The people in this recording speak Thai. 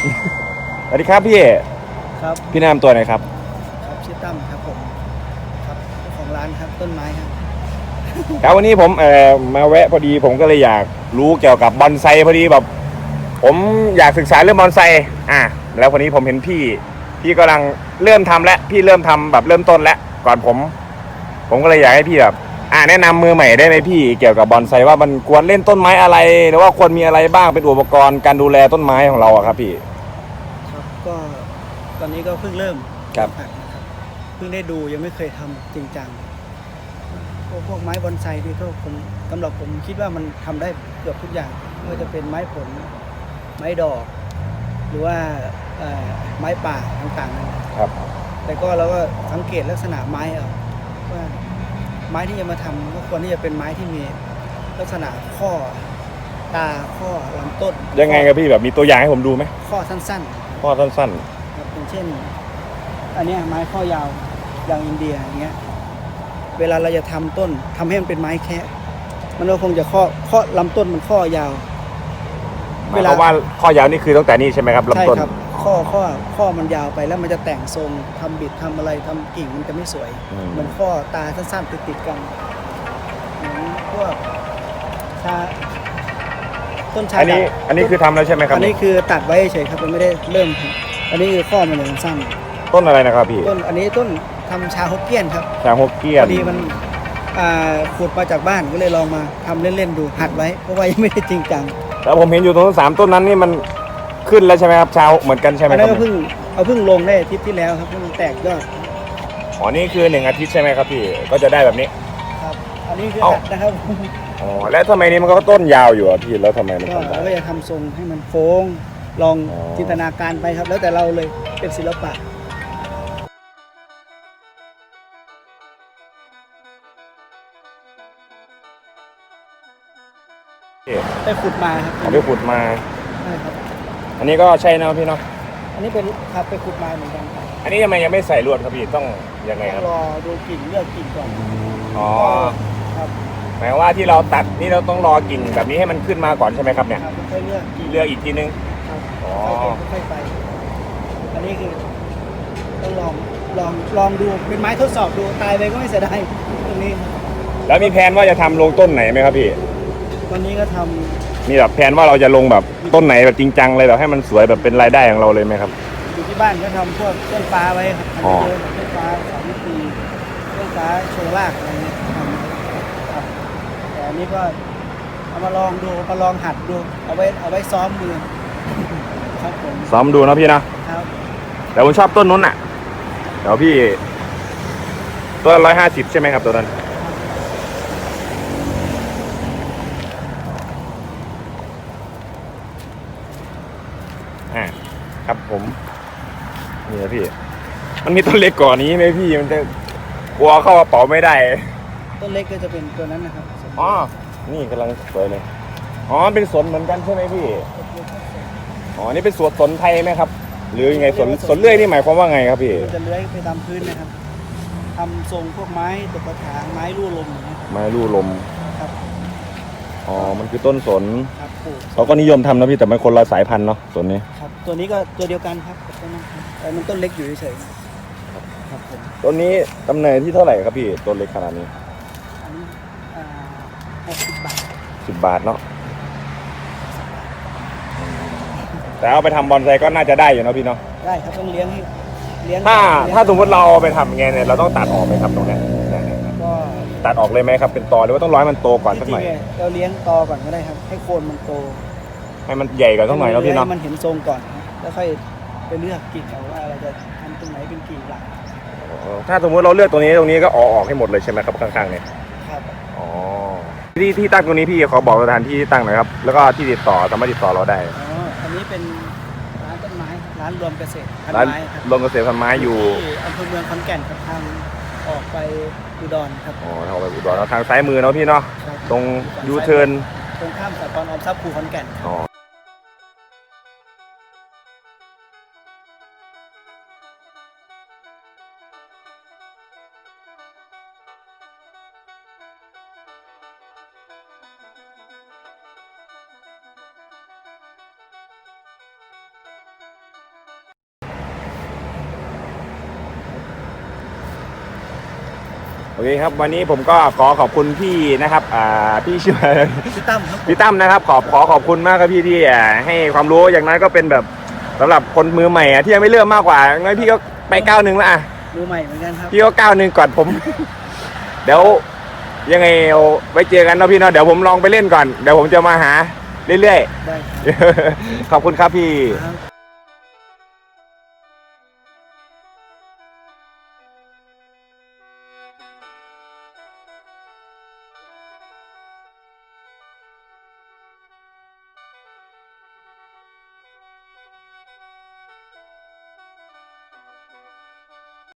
สวัสดีครับพี่ครับพี่แนะนำตัวหน่อยครับ ครับชื่อตั้มครับผมครับเจ้าของร้านครับต้นไม้ครับ ครับวันนี้ผมเอ่อมาแวะพอดีผมก็เลยอยากรู้เกี่ยวกับบอนไซพอดีแบบ ผมอยากศึกษาเรื่องบอนไซอะแล้ววันนี้ผมเห็นพี่ พี่กำลังเริ่มทำแล้วพี่เริ่มทำแบบเริ่มต้นแล้วก่อนผม ผมก็เลยอยากให้พี่แบบอ่าแนะนำมือใหม่ได้ไหมพี่เกี่ยวกับบอนไซว่ามันควรเล่นต้นไม้อะไร หรือว่าควรมีอะไรบ้างเป็นอุปกรณ์การดูแลต้นไม้ของเราอะครับพี่ครับ ก็ตอนนี้ก็เพิ่งเริ่มครับ หัดนะครับเพิ่งได้ดูยังไม่เคยทำจริงจังพวกพวกไม้บอนไซนี่ก็ผมสำหรับผมคิดว่ามันทำได้เกือบทุกอย่างไม่ว่าจะเป็นไม้ผล ไม้ดอก หรือว่าเอ่อไม้ป่าต่างๆนะครับ ครับ แต่ก็เราก็สังเกตลักษณะไม้เอาว่าไม้ที่จะมาทำก็ควรที่จะเป็นไม้ที่มีลักษณะข้อตาข้อลำต้นยังไงครับพี่แบบมีตัวอย่างให้ผมดูไหมข้อสั้น ข้อสั้นๆครับอย่างเช่น อันเนี้ยไม้ข้อยาวอย่างอินเดียอย่างเงี้ยเวลาเราจะทำต้นทำให้มันเป็นไม้แค่มันก็คงจะข้อข้อลำต้นมันข้อยาว ๆหมายความว่าข้อยาวนี่คือตั้งแต่นี้ใช่ไหมครับใช่ลำต้น ครับ ข้อข้อข้อมันยาวไปแล้วมันจะแต่งทรงทำบิดทำอะไรทำกิ่งมันจะไม่สวย อืม เหมือนข้อตาสั้นๆติดๆกันเหมือนพวกชา ต้นชาอันนี้ดับอันนี้คือทำแล้วใช่ไหมครับอันนี้คือตัดไว้เฉยๆครับมันไม่ได้เริ่มครับอันนี้คือข้อมันเหลืองสั้น ต้นอะไรนะครับพี่ต้นอันนี้ต้นทำชาฮกเกี้ยนครับชางฮกเกี้ยพนอดีมันอ่าขุดมาจากบ้านก็เลยลองมาทำเล่นๆดูหัดไว้เพราะว่ายังไม่ได้จริงจังแล้วผมเห็นอยู่ตรงสามต้นนั้นนี่มันขึ้นแล้วใช่ไหมครับชาวเหมือนกันใช่ไหมอันคนั้รับนก็เพิ่งเอาเพิ่งลงได้อาทิตย์ที่แล้วครับเพิ่งแตกยอดอ๋อนี่คือหนึ่งอาทิตย์ใช่ไหมครับพี่ก็จะได้แบบนี้ ครับ อันนี้คือเอ้าหัดนะครับอ๋อแล้วทำไมนี่มันก็ต้นยาวอยู่อะพี่แล้วทำไมมันก็ทำได้ เราก็จะทำทรงให้มันโค้งลองอ๋อ จินตนาการไปครับ แล้วแต่เราเลยเป็นศิลปะพี่ไปขุดมาครับเอาไปขุดมา ใช่ครับ อันนี้ก็ใช่นะพี่เนาะอันนี้เป็นครับไปขุดมาเหมือนกันครับอันนี้ทำไมยังไม่ใส่ลวดครับพี่ต้องยังไงครับรอดูกิ่งเลือกกิ่งก่อนอ๋อ ครับหมายความว่าที่เราตัดนี่เราต้องรอกิ่งแบบนี้ให้มันขึ้นมาก่อนใช่ไหมครับเนี่ยครับค่อยๆเลือกกิ่งเลือกอีกทีนึง ครับอ๋อ ค่อยๆไป อันนี้คือต้องลองลองลองดูเป็นไม้ทดสอบดูตายไปก็ไม่เสียดายตรงนี้ครับแล้วมีแผนว่าจะทำลงต้นไหนไหมครับพี่ วันนี้ก็ทำมีแบบแผนว่าเราจะลงแบบต้นไหนแบบจริงจังเลยแบบให้มันสวยแบบเป็นรายได้ของเราเลยไหมครับ อยู่ที่บ้านก็ทำพวกต้นฟ้าไว้ครับอ๋อทำเยอะต้นฟ้าสามมิติต้นฟ้าโชว์รากอะไรเงี้ยทำครับแต่อั นนี้ก็เอามาลองดูมาลองหัดดู เอาไว้เอาไว้ซ้อมมือ ครับผมซ้อมดูนะพี่นะครับแต่ผมชอบต้นนู้นอะเดี๋ยวพี่ตัวร้อยห้าสิบใช่ไหมครับตัวนั้นอ่าครับผมนี่นะพี่ มันมีต้นเล็กกว่านี้ไหมพี่มันจะกลัวเข้ากระเป๋าไม่ได้ ต้นเล็กก็จะเป็นตัวนั้นนะครับ อ๋อ นี่กำลังสวยเลย อ๋อ เป็นสวนเหมือนกันใช่ไหมพี่ อ๋อ นี่เป็นสวนสนไทยไหมครับ หรือยังไงสวนสวนเลื่อยนี่หมายความว่าไงครับพี่ มันจะเลื้อยไปตามพื้นนะครับทำทรงพวกไม้ตกกระถางไม้ลู่ลมอย่างเงี้ยไม้ลู่ลม ครับอ๋อ มันคือต้นสนครับปลูกเขาก็นิยมทำนะพี่แต่มันคนละสายพันธุ์เนาะสนนี้ ครับ ตัวนี้ก็ตัวเดียวกันครับกับต้นนั้นครับแต่มันต้นเล็กอยู่เฉยๆครับผม ต้นนี้กำเนิดที่เท่าไหร่ครับพี่ ต้นเล็กขนาดนี้ อันนี้อ่าหกสิบบาท สิบบาทเนาะแต่เอาไปทำบอนไซก็น่าจะได้อยู่เนาะพี่เนาะได้ครับต้องเลี้ยงให้เลี้ยงถ้าเลี้ยงถ้าสมมติเราเอาไปทำไงเนี่ยเราต้องตัดออกไหมครับตรงเนี้ยเนี่ยเนี่ยเนี่ยก็ตัดออกเลยไหมครับเป็นตอหรือว่าต้องร้อยมันโตก่อนจสักริหงน่อยๆเนี่ยเราเลี้ยงตอก่อนก็ได้ครับ ให้โคนมันโตให้มันใหญ่ก่อนสักหน่อยเนาะพี่เนาะให้มันเห็นทรงก่อนครับแล้วค่อยไปเลือกกิ่งเอาว่าเราจะทำตรงไหนเป็นกิ่งหลักอ๋อถ้าสมมติเราเลือกตรงนี้ตรงนี้ก็ออกออกให้หมดเลยใช่ไหมครับข้างๆเนี่ยครับอ๋อ ที่ที่ตั้งตรงนี้พี่ขอบอกสถานที่ตั้งหน่อยครับ แล้วก็ที่ติดต่อสามารถติดต่อเราได้ อ๋ออันนี้เป็นร้านต้นไม้ครับร้านรวมเกษตรพันร้านไม้ครับลงเกษตรพันไม้อยู่ ที่อำเภอเมืองขอนแก่นครับทางออกไปอุดรครับอ๋อทางไปอุดรแล้วทางซ้ายมือเนาะพี่เนาะ ครับตรงยูเทิร์น ตรงข้ามสากลออมทรัพย์ภูขอนแก่น อ๋อ เคครับ วันนี้ผมก็ขอขอบคุณพี่นะครับอ่าพี่ชื่ออะไรพี่ตั้มครับผมพี่ตั้มนะครับ ขอบขอขอบคุณมากครับพี่ที่อ่าให้ความรู้อย่างน้อยก็เป็นแบบสำหรับคนมือใหม่อะที่ยังไม่เริ่มมากกว่าอย่างน้อยพี่ก็ไปก้าวหนึ่งแล้วอะมือใหม่เหมือนกันครับพี่ก็ก้าวหนึ่งก่อนผม เดี๋ยวยังไงเอาไว้เจอกันเนาะพี่เนาะเดี๋ยวผมลองไปเล่นก่อนเดี๋ยวผมจะมาหาเรื่อยได้ๆ ขอบคุณครับพี่ ครับ